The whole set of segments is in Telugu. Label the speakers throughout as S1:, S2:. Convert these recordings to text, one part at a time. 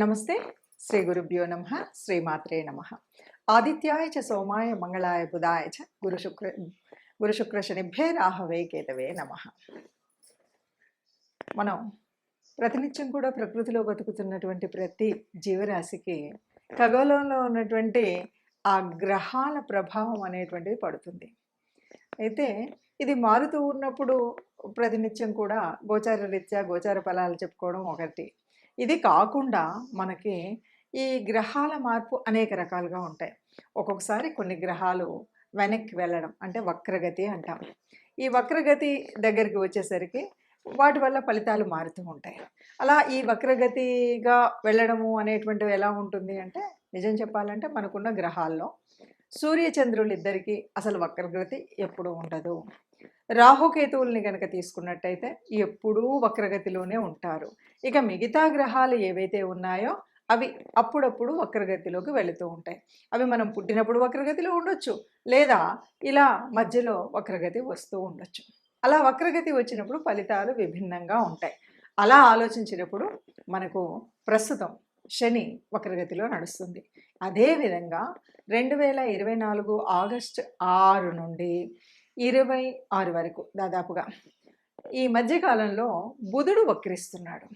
S1: నమస్తే. శ్రీ గురుభ్యో నమ. శ్రీమాత్రే నమ. ఆదిత్యాయ చ సోమాయ మంగళాయ బుధాయ చ గురు శుక్ర గురు శుక్ర శనిభ్యే రాహవే కేతవే నమ. మనం ప్రతినిత్యం కూడా ప్రకృతిలో బతుకుతున్నటువంటి ప్రతి జీవరాశికి ఖగోళంలో ఉన్నటువంటి ఆ గ్రహాల ప్రభావం అనేటువంటిది పడుతుంది. అయితే ఇది మారుతూ ఉన్నప్పుడు ప్రతినిత్యం కూడా గోచార రీత్యా గోచార ఫలాలు చెప్పుకోవడం ఒకటి. ఇది కాకుండా మనకి ఈ గ్రహాల మార్పు అనేక రకాలుగా ఉంటాయి. ఒక్కొక్కసారి కొన్ని గ్రహాలు వెనక్కి వెళ్ళడం అంటే వక్రగతి అంటాం. ఈ వక్రగతి దగ్గరికి వచ్చేసరికి వాటి వల్ల ఫలితాలు మారుతూ ఉంటాయి. అలా ఈ వక్రగతిగా వెళ్ళడము అనేటువంటివి ఎలా ఉంటుంది అంటే నిజం చెప్పాలంటే మనకున్న గ్రహాల్లో సూర్యచంద్రులు ఇద్దరికీ అసలు వక్రగతి ఎప్పుడూ ఉండదు. రాహుకేతువుల్ని కనుక తీసుకున్నట్టయితే ఎప్పుడూ వక్రగతిలోనే ఉంటారు. ఇక మిగతా గ్రహాలు ఏవైతే ఉన్నాయో అవి అప్పుడప్పుడు వక్రగతిలోకి వెళుతూ ఉంటాయి. అవి మనం పుట్టినప్పుడు వక్రగతిలో ఉండొచ్చు లేదా ఇలా మధ్యలో వక్రగతి వస్తూ ఉండొచ్చు. అలా వక్రగతి వచ్చినప్పుడు ఫలితాలు విభిన్నంగా ఉంటాయి. అలా ఆలోచించినప్పుడు మనకు ప్రస్తుతం శని వక్రగతిలో నడుస్తుంది. అదేవిధంగా రెండు వేల ఇరవై నాలుగు ఆగస్టు ఆరు నుండి ఇరవై ఆరు వరకు దాదాపుగా. ఈ మధ్యకాలంలో బుధుడు వక్రిస్తున్నాడు.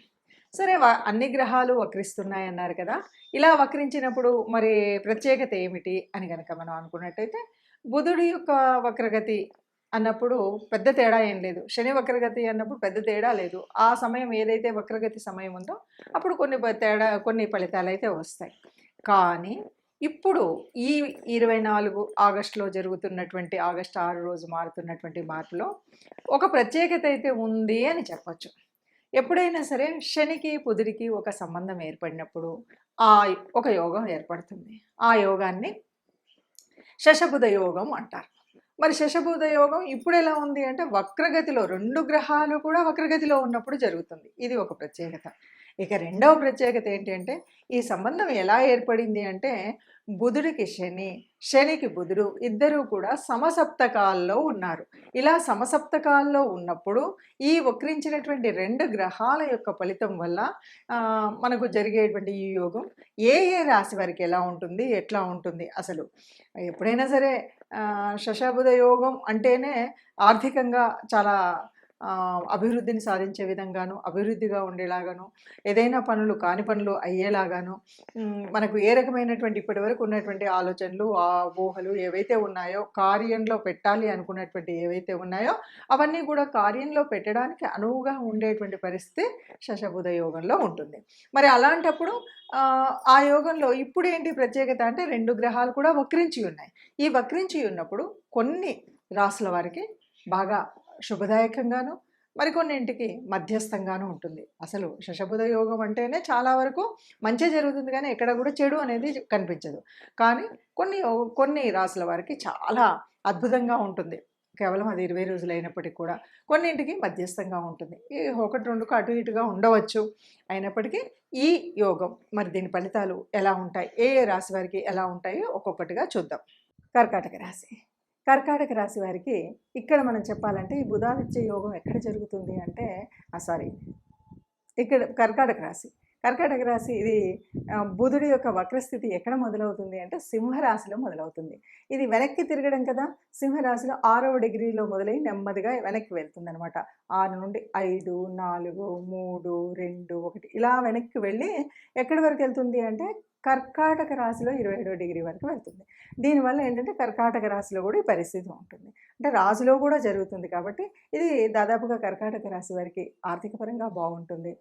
S1: సరే అన్ని గ్రహాలు వక్రిస్తున్నాయి అన్నారు కదా. ఇలా వక్రించినప్పుడు మరి ప్రత్యేకత ఏమిటి అని కనుక మనం అనుకున్నట్టయితే బుధుడి యొక్క వక్రగతి అన్నప్పుడు పెద్ద తేడా ఏం లేదు. శని వక్రగతి అన్నప్పుడు పెద్ద తేడా లేదు. ఆ సమయం ఏదైతే వక్రగతి సమయం ఉందో అప్పుడు కొన్ని తేడా కొన్ని ఫలితాలు అయితే వస్తాయి. కానీ ఇప్పుడు ఈ ఇరవై నాలుగు ఆగస్టులో జరుగుతున్నటువంటి ఆగస్టు ఆరు రోజు మారుతున్నటువంటి మార్పులో ఒక ప్రత్యేకత అయితే ఉంది అని చెప్పచ్చు. ఎప్పుడైనా సరే శనికి పుదిరికి ఒక సంబంధం ఏర్పడినప్పుడు ఆ ఒక యోగం ఏర్పడుతుంది. ఆ యోగాన్ని శశబుధ యోగం అంటారు. మరి శశబుధ యోగం ఇప్పుడు ఎలా ఉంది అంటే వక్రగతిలో రెండు గ్రహాలు కూడా వక్రగతిలో ఉన్నప్పుడు జరుగుతుంది. ఇది ఒక ప్రత్యేకత. ఇక రెండవ ప్రత్యేకత ఏంటంటే ఈ సంబంధం ఎలా ఏర్పడింది అంటే బుధుడికి శని శనికి బుధుడు ఇద్దరూ కూడా సమసప్తకాల్లో ఉన్నారు. ఇలా సమసప్తకాల్లో ఉన్నప్పుడు ఈ వక్రించినటువంటి రెండు గ్రహాల యొక్క ఫలితం వల్ల మనకు జరిగేటువంటి ఈ యోగం ఏ ఏ రాశి వారికి ఎలా ఉంటుంది ఎట్లా ఉంటుంది అసలు ఎప్పుడైనా సరే ఆ, శశాబుధ యోగం అంటేనే ఆర్థికంగా చాలా అభివృద్ధిని సాధించే విధంగాను అభివృద్ధిగా ఉండేలాగాను ఏదైనా పనులు కాని పనులు అయ్యేలాగాను మనకు ఏ రకమైనటువంటి ఇప్పటి వరకు ఉన్నటువంటి ఆలోచనలు ఆ ఊహలు ఏవైతే ఉన్నాయో కార్యంలో పెట్టాలి అనుకున్నటువంటి ఏవైతే ఉన్నాయో అవన్నీ కూడా కార్యంలో పెట్టడానికి అనువుగా ఉండేటువంటి పరిస్థితి శశబుధ యోగంలో ఉంటుంది. మరి అలాంటప్పుడు ఆ యోగంలో ఇప్పుడు ఏంటి ప్రత్యేకత అంటే రెండు గ్రహాలు కూడా వక్రించి ఉన్నాయి. ఈ వక్రించి ఉన్నప్పుడు కొన్ని రాసుల వారికి బాగా శుభదాయకంగాను మరికొన్నింటికి మధ్యస్థంగాను ఉంటుంది. అసలు శశబుధ యోగం అంటేనే చాలా వరకు మంచి జరుగుతుంది కానీ ఎక్కడ కూడా చెడు అనేది కనిపించదు. కానీ కొన్ని యో- కొన్ని రాసుల వారికి చాలా అద్భుతంగా ఉంటుంది. కేవలం అది ఇరవై రోజులు అయినప్పటికీ కూడా కొన్నింటికి మధ్యస్థంగా ఉంటుంది. ఈ ఒకటి రెండుకు అటు ఇటుగా ఉండవచ్చు. అయినప్పటికీ ఈ యోగం మరి దీని ఫలితాలు ఎలా ఉంటాయి? ఏ రాశి వారికి ఎలా ఉంటాయో ఒక్కొక్కటిగా చూద్దాం. కర్కాటక రాశి. కర్కాటక రాశి వారికి ఇక్కడ మనం చెప్పాలంటే ఈ బుధాదిత్య యోగం ఎక్కడ జరుగుతుంది అంటే సారీ ఇక్కడ కర్కాటక రాశి. కర్కాటక రాశి ఇది బుధుడి యొక్క వక్రస్థితి ఎక్కడ మొదలవుతుంది అంటే సింహరాశిలో మొదలవుతుంది. ఇది వెనక్కి తిరగడం కదా సింహరాశిలో ఆరవ డిగ్రీలో మొదలై నెమ్మదిగా వెనక్కి వెళ్తుంది అనమాట ఆరు నుండి ఐదు నాలుగు మూడు రెండు ఒకటి ఇలా వెనక్కి వెళ్ళి ఎక్కడి వరకు వెళ్తుంది అంటే కర్కాటక రాశిలో ఇరవై ఏడో డిగ్రీ వరకు వెళ్తుంది. దీనివల్ల ఏంటంటే కర్కాటక రాశిలో కూడా ఈ పరిస్థితి ఉంటుంది. అంటే రాశిలో కూడా జరుగుతుంది కాబట్టి ఇది దాదాపుగా కర్కాటక రాశి వారికి ఆర్థికపరంగా బాగుంటుంది.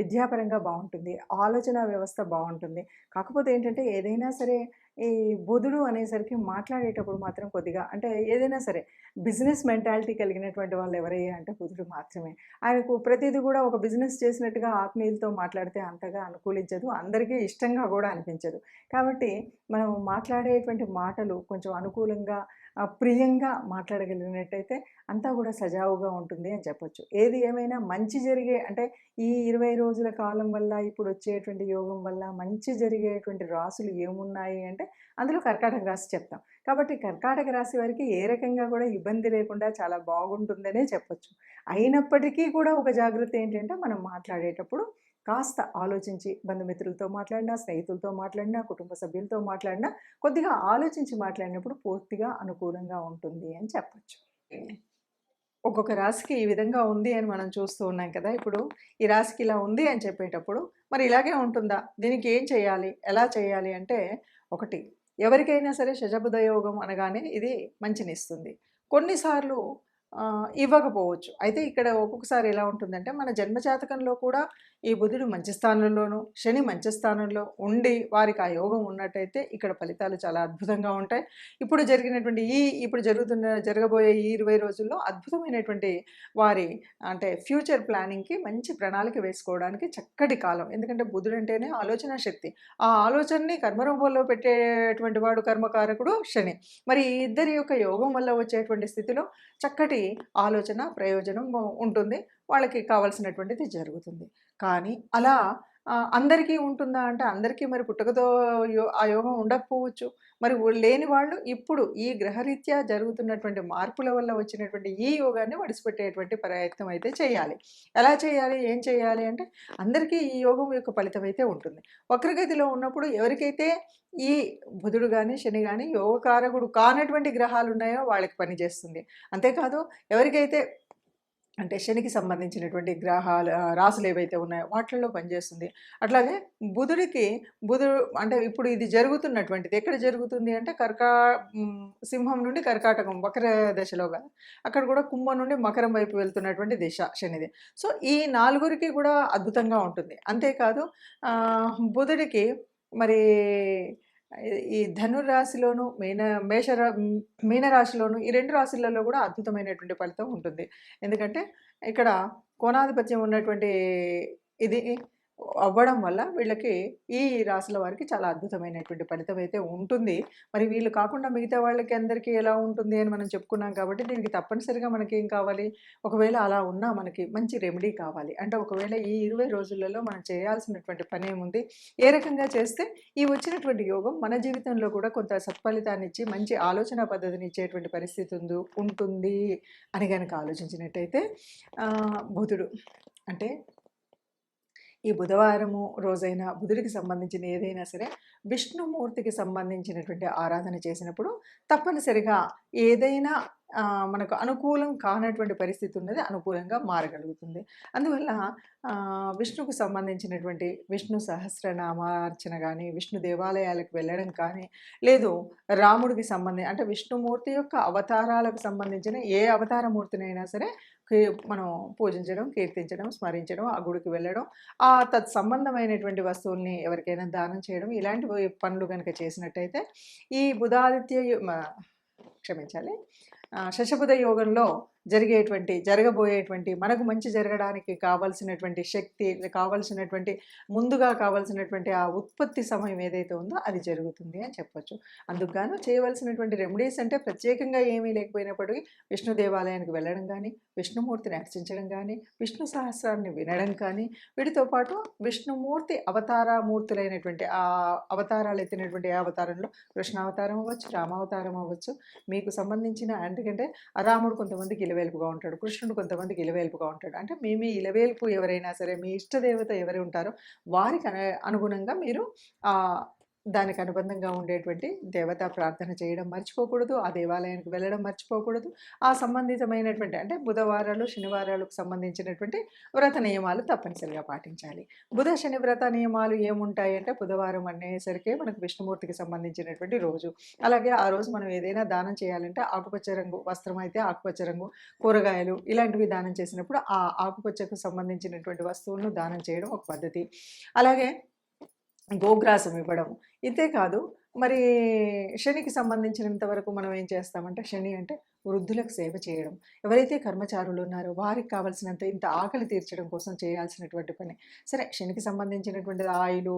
S1: విద్యాపరంగా బాగుంటుంది. ఆలోచన వ్యవస్థ బాగుంటుంది. కాకపోతే ఏంటంటే ఏదైనా సరే ఈ బుధుడు అనేసరికి మాట్లాడేటప్పుడు మాత్రం కొద్దిగా అంటే ఏదైనా సరే బిజినెస్ మెంటాలిటీ కలిగినటువంటి వాళ్ళు ఎవరయ్యా అంటే బుధుడు మాత్రమే. ఆయనకు ప్రతిదీ కూడా ఒక బిజినెస్ చేసినట్టుగా ఆత్మీయులతో మాట్లాడితే అంతగా అనుకూలించదు అందరికీ ఇష్టంగా కూడా అనిపించదు. కాబట్టి మనం మాట్లాడేటువంటి మాటలు కొంచెం అనుకూలంగా ప్రియంగా మాట్లాడగలిగినట్టయితే అంతా కూడా సజావుగా ఉంటుంది అని చెప్పొచ్చు. ఏది ఏమైనా మంచి జరిగే అంటే ఈ ఇరవై రోజుల కాలం వల్ల ఇప్పుడు వచ్చేటువంటి యోగం వల్ల మంచి జరిగేటువంటి రాసులు ఏమున్నాయి అంటే అందులో కర్కాటక రాశి చెప్తాం. కాబట్టి కర్కాటక రాశి వారికి ఏ రకంగా కూడా ఇబ్బంది లేకుండా చాలా బాగుంటుందనే చెప్పొచ్చు. అయినప్పటికీ కూడా ఒక జాగ్రత్త ఏంటంటే మనం మాట్లాడేటప్పుడు కాస్త ఆలోచించి బంధుమిత్రులతో మాట్లాడినా స్నేహితులతో మాట్లాడినా కుటుంబ సభ్యులతో మాట్లాడినా కొద్దిగా ఆలోచించి మాట్లాడినప్పుడు పూర్తిగా అనుకూలంగా ఉంటుంది అని చెప్పచ్చు. ఒక్కొక్క రాశికి ఈ విధంగా ఉంది అని మనం చూస్తూ ఉన్నాం కదా! ఇప్పుడు ఈ రాశికి ఇలా ఉంది అని చెప్పేటప్పుడు మరి ఇలాగే ఉంటుందా? దీనికి ఏం చేయాలి? ఎలా చేయాలి అంటే ఒకటి ఎవరికైనా సరే శజబుధయోగం అనగానే ఇది మంచినిస్తుంది. కొన్నిసార్లు ఇవ్వకపోవచ్చు. అయితే ఇక్కడ ఒక్కొక్కసారి ఎలా ఉంటుందంటే మన జన్మజాతకంలో కూడా ఈ బుధుడు మంచి స్థానంలోనూ శని మంచి స్థానంలో ఉండి వారికి ఆ యోగం ఉన్నట్టయితే ఇక్కడ ఫలితాలు చాలా అద్భుతంగా ఉంటాయి. ఇప్పుడు జరిగినటువంటి ఈ ఇప్పుడు జరుగుతున్న జరగబోయే ఈ ఇరవై రోజుల్లో అద్భుతమైనటువంటి వారి అంటే ఫ్యూచర్ ప్లానింగ్కి మంచి ప్రణాళిక వేసుకోవడానికి చక్కటి కాలం. ఎందుకంటే బుధుడు అంటేనే ఆలోచన శక్తి. ఆ ఆలోచనని కర్మరూపంలో పెట్టేటువంటి వాడు కర్మకారకుడు శని. మరి ఈ ఇద్దరి యొక్క యోగం వల్ల వచ్చేటువంటి స్థితిలో చక్కటి ఆలోచన ప్రయోజనం ఉంటుంది. వాళ్ళకి కావాల్సినటువంటిది జరుగుతుంది. కానీ అలా అందరికీ ఉంటుందా అంటే అందరికీ మరి పుట్టుకతో యో- ఆ యోగం ఉండకపోవచ్చు. మరి లేని వాళ్ళు ఇప్పుడు ఈ గ్రహరీత్యా జరుగుతున్నటువంటి మార్పుల వల్ల వచ్చినటువంటి ఈ యోగాన్ని వడిసిపెట్టేటువంటి ప్రయత్నం అయితే చేయాలి. ఎలా చేయాలి? ఏం చేయాలి? అంటే అందరికీ ఈ యోగం యొక్క ఫలితం అయితే ఉంటుంది. వక్రగతిలో ఉన్నప్పుడు ఎవరికైతే ఈ బుధుడు కానీ శని కానీ యోగకారకుడు కానటువంటి గ్రహాలు ఉన్నాయో వాళ్ళకి పనిచేస్తుంది. అంతేకాదు ఎవరికైతే అంటే శనికి సంబంధించినటువంటి గ్రహాలు రాసులు ఏవైతే ఉన్నాయో వాటిల్లో పనిచేస్తుంది. అట్లాగే బుధుడికి బుధుడు అంటే ఇప్పుడు ఇది జరుగుతున్నటువంటిది. ఎక్కడ జరుగుతుంది అంటే కర్కా సింహం నుండి కర్కాటకం వక్ర దశలో కదా అక్కడ కూడా కుంభం నుండి మకరం వైపు వెళ్తున్నటువంటి దిశ శనిది. సో ఈ నాలుగురికి కూడా అద్భుతంగా ఉంటుంది. అంతేకాదు బుధుడికి మరి ఈ ధనురాశిలోను మీన మేష మీనరాశిలోను ఈ రెండు రాశులలో కూడా అద్భుతమైనటువంటి ఫలితం ఉంటుంది. ఎందుకంటే ఇక్కడ కోణాధిపత్యం ఉన్నటువంటి ఇది అవ్వడం వల్ల వీళ్ళకి ఈ రాశుల వారికి చాలా అద్భుతమైనటువంటి ఫలితం అయితే ఉంటుంది. మరి వీళ్ళు కాకుండా మిగతా వాళ్ళకి అందరికీ ఎలా ఉంటుంది అని మనం చెప్పుకున్నాం కాబట్టి దీనికి తప్పనిసరిగా మనకి ఏం కావాలి? ఒకవేళ అలా ఉన్నా మనకి మంచి రెమెడీ కావాలి. అంటే ఒకవేళ ఈ ఇరవై రోజులలో మనం చేయాల్సినటువంటి పని ఏముంది? ఏ రకంగా చేస్తే ఈ వచ్చినటువంటి యోగం మన జీవితంలో కూడా కొంత సత్ఫలితాన్ని ఇచ్చి మంచి ఆలోచన పద్ధతిని ఇచ్చేటువంటి పరిస్థితి ఉంది ఉంటుంది అని కనుక ఆలోచించినట్టయితే బుధుడు అంటే ఈ బుధవారము రోజైన బుధుడికి సంబంధించిన ఏదైనా సరే విష్ణుమూర్తికి సంబంధించినటువంటి ఆరాధన చేసినప్పుడు తప్పనిసరిగా ఏదైనా మనకు అనుకూలం కానటువంటి పరిస్థితి ఉన్నది అనుకూలంగా మారగలుగుతుంది. అందువల్ల విష్ణుకు సంబంధించినటువంటి విష్ణు సహస్రనామార్చన కానీ విష్ణు దేవాలయాలకు వెళ్ళడం కానీ లేదు రాముడికి సంబంధించి అంటే విష్ణుమూర్తి యొక్క అవతారాలకు సంబంధించిన ఏ అవతారమూర్తినైనా సరే మనం పూజించడం కీర్తించడం స్మరించడం ఆ గుడికి వెళ్ళడం ఆ తత్ సంబంధమైనటువంటి వస్తువుల్ని ఎవరికైనా దానం చేయడం ఇలాంటి పనులు కనుక చేసినట్టయితే ఈ బుధాదిత్య క్షమించాలి శశబుధ యోగంలో జరిగేటువంటి జరగబోయేటువంటి మనకు మంచి జరగడానికి కావాల్సినటువంటి శక్తి కావాల్సినటువంటి ముందుగా కావాల్సినటువంటి ఆ ఉత్పత్తి సమయం ఏదైతే ఉందో అది జరుగుతుంది అని చెప్పొచ్చు. అందుకుగాను చేయవలసినటువంటి రెమెడీస్ అంటే ప్రత్యేకంగా ఏమీ లేకపోయినప్పటికీ విష్ణు దేవాలయానికి వెళ్ళడం కానీ విష్ణుమూర్తిని అర్చించడం కానీ విష్ణు సహస్రాన్ని వినడం కానీ వీటితో పాటు విష్ణుమూర్తి అవతారమూర్తులైనటువంటి ఆ అవతారాలు ఎత్తినటువంటి ఏ అవతారంలో కృష్ణావతారం అవ్వచ్చు రామావతారం అవ్వచ్చు మీకు సంబంధించిన ఎందుకంటే ఆ రాముడు కొంతమందికి ఇలవేల్పుగా ఉంటాడు. కృష్ణుడు కొంతమందికి ఇలవేల్పుగా ఉంటాడు. అంటే మీ మీ ఇలవేల్పు ఎవరైనా సరే మీ ఇష్టదేవత ఎవరు ఉంటారో వారికి అనుగుణంగా మీరు దానికి అనుబంధంగా ఉండేటువంటి దేవతా ప్రార్థన చేయడం మర్చిపోకూడదు ఆ దేవాలయానికి వెళ్ళడం మర్చిపోకూడదు. ఆ సంబంధితమైనటువంటి అంటే బుధవారాలు శనివారాలకు సంబంధించినటువంటి వ్రత నియమాలు తప్పనిసరిగా పాటించాలి. బుధ శని వ్రత నియమాలు ఏముంటాయి అంటే బుధవారం అనేసరికి మనకు విష్ణుమూర్తికి సంబంధించినటువంటి రోజు. అలాగే ఆ రోజు మనం ఏదైనా దానం చేయాలంటే ఆకుపచ్చ రంగు వస్త్రం అయితే ఆకుపచ్చ రంగు కూరగాయలు ఇలాంటివి దానం చేసినప్పుడు ఆ ఆకుపచ్చకు సంబంధించినటువంటి వస్తువులను దానం చేయడం ఒక పద్ధతి. అలాగే గోగ్రాసం ఇవ్వడం ఇంతేకాదు మరి శనికి సంబంధించినంత వరకు మనం ఏం చేస్తామంటే శని అంటే వృద్ధులకు సేవ చేయడం. ఎవరైతే కర్మచారులు ఉన్నారో వారికి కావాల్సినంత ఇంత ఆకలి తీర్చడం కోసం చేయాల్సినటువంటి పని. సరే శనికి సంబంధించినటువంటి ఆయిలు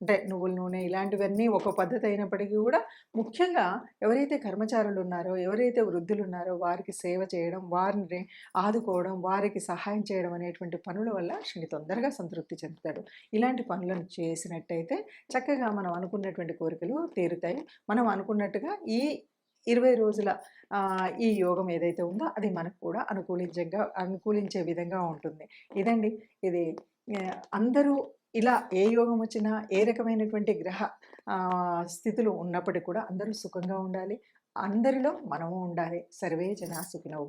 S1: అంటే నువ్వుల నూనె ఇలాంటివన్నీ ఒక పద్ధతి అయినప్పటికీ కూడా ముఖ్యంగా ఎవరైతే కర్మచారులు ఉన్నారో ఎవరైతే వృద్ధులు ఉన్నారో వారికి సేవ చేయడం వారిని ఆదుకోవడం వారికి సహాయం చేయడం అనేటువంటి పనుల వల్ల శని తొందరగా సంతృప్తి చెందుతాడు. ఇలాంటి పనులను చేసినట్టయితే చక్కగా మనం అనుకున్నటువంటి కోరికలు తీరుతాయి. మనం అనుకున్నట్టుగా ఈ ఇరవై రోజుల ఈ యోగం ఏదైతే ఉందో అది మనకు కూడా అనుకూలించగా అనుకూలించే విధంగా ఉంటుంది. ఇదండి. ఇది అందరూ ఇలా ఏ యోగం వచ్చినా ఏ రకమైనటువంటి గ్రహ స్థితులు ఉన్నప్పటికీ కూడా అందరూ సుఖంగా ఉండాలి. అందరిలో మనము ఉండాలి. సర్వే జనా సుఖినో